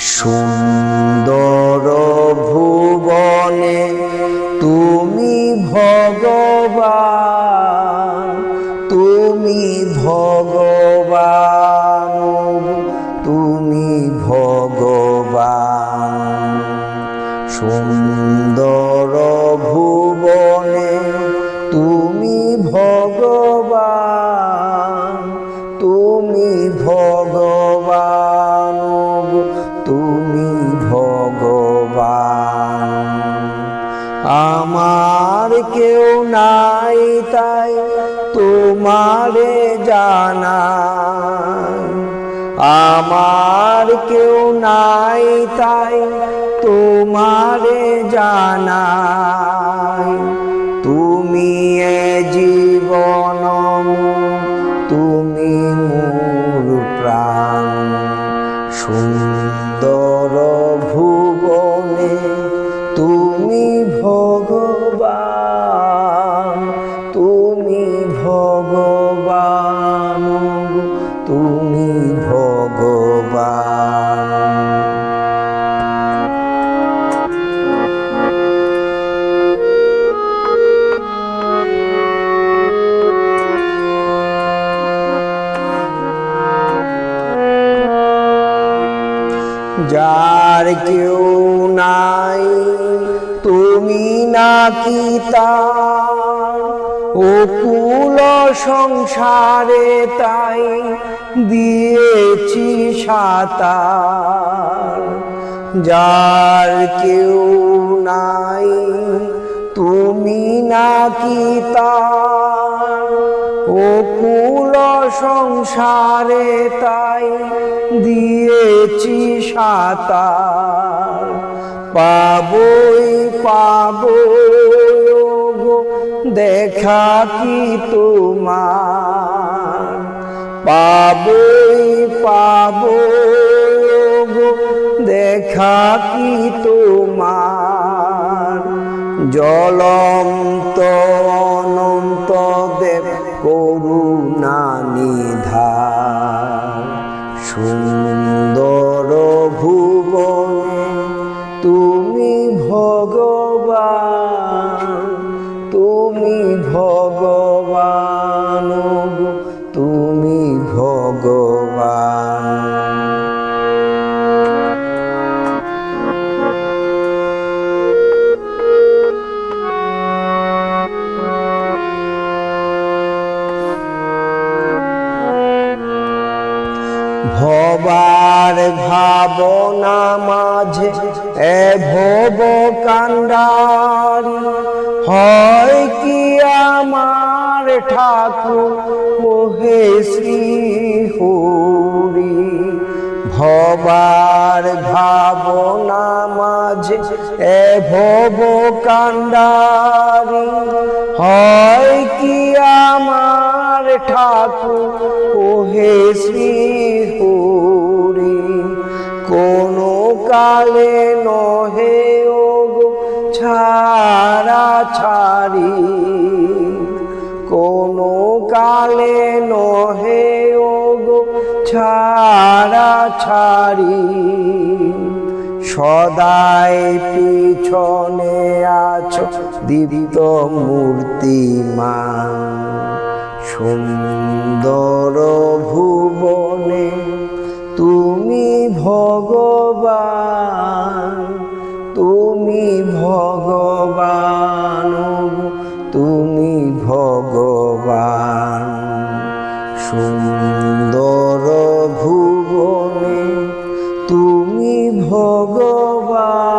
সুন্দর ভুবনে তুমি ভগবান তুমি ভগবান তুমি ভগবান। সুন্দর ভুবনে তুমি ভগবান তুমি ভগবান। আমার কেউ নাই তাই তোমারে জানা। আমার কেউ নাই তাই তোমারে জানা। তুমি এ জীবন, তুমি মোর প্রাণ। সুন্দর ভুবনে ভগবান তুমি ভগবান। যার কেউ নাই তুমি নাকি তার? অকুল সংসারে তাই দিয়েছি সাতার। যার কেউ নাই, তুমি নাকি তার। অকুল সংসারে তাই দিয়েছি সাতার। পাবই পাবই দেখা কি তোমার? পাবই, পাব দেখা কি তোমার? জলন্ত অনন্ত দেব করুণা নিধার। সুন্দর ভুবনে তুমি ভগবান। ভগবান ভবার ভাবনা মাঝে এ ভব কান্ডারি হয় কি আমার ঠাকুর মোহে শ্রী হরি। ভবার ভাবনা মাঝে এ ভব কান্ডারি হয় কি আমার ঠাকুর ওহে শ্রী হরি? কোনো কালে নহে ও ছাড়া ছাড়ি। ছাড়া ছাড়ি, সদাই পিছনে আছো দীপ্ত মূর্তিমান। সুন্দর ভুবনে তুমি ভগবান তুমি ভগবান তুমি ভগবান। সুন্দর over.